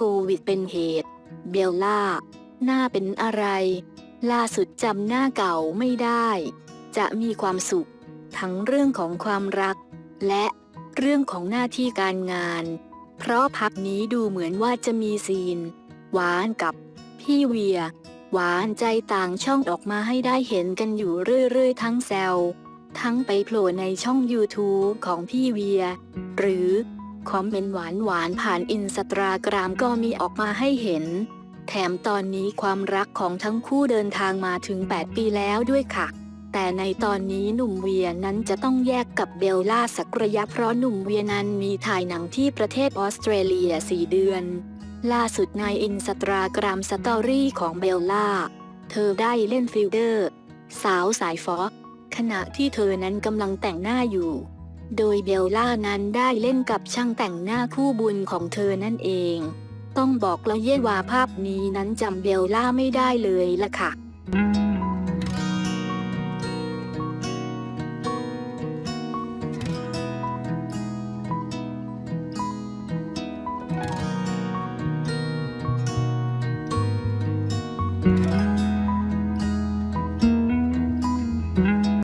โควิดเป็นเหตุ เบลล่า หน้าเป็นอะไร ล่าสุดจำหน้าเก่าไม่ได้ จะมีความสุข ทั้งเรื่องของความรัก และเรื่องของหน้าที่การงาน เพราะพักนี้ดูเหมือนว่าจะมีซีน หวานกับพี่เวีย หวานใจต่างช่องออกมาให้ได้เห็นกันอยู่เรื่อยๆ ทั้งแซวทั้งไปโผล่ในช่อง YouTube ของพี่เวีย หรือ คอมเมนต์หวานๆผ่านอินสตาแกรมก็มีออกมาให้เห็น แถมตอนนี้ความรักของทั้งคู่เดินทางมาถึง 8 ปีแล้วด้วยค่ะ แต่ในตอนนี้หนุ่มเวียนั้นจะต้องแยกกับเบลล่าสักระยะเพราะหนุ่มเวียนั้นมีถ่ายหนังที่ประเทศออสเตรเลีย 4 เดือน ล่าสุดในอินสตาแกรมสตอรี่ของเบลล่า เธอได้เล่นฟิลเดอร์ สาวสายฟอขณะที่เธอนั้นกำลังแต่งหน้าอยู่ โดยเบลล่านั้นได้เล่นกับช่างแต่งหน้าคู่บุญของเธอนั่นเอง ต้องบอกแล้วเย่ว่าภาพนี้นั้นจำเบลล่าไม่ได้เลยล่ะค่ะ Thank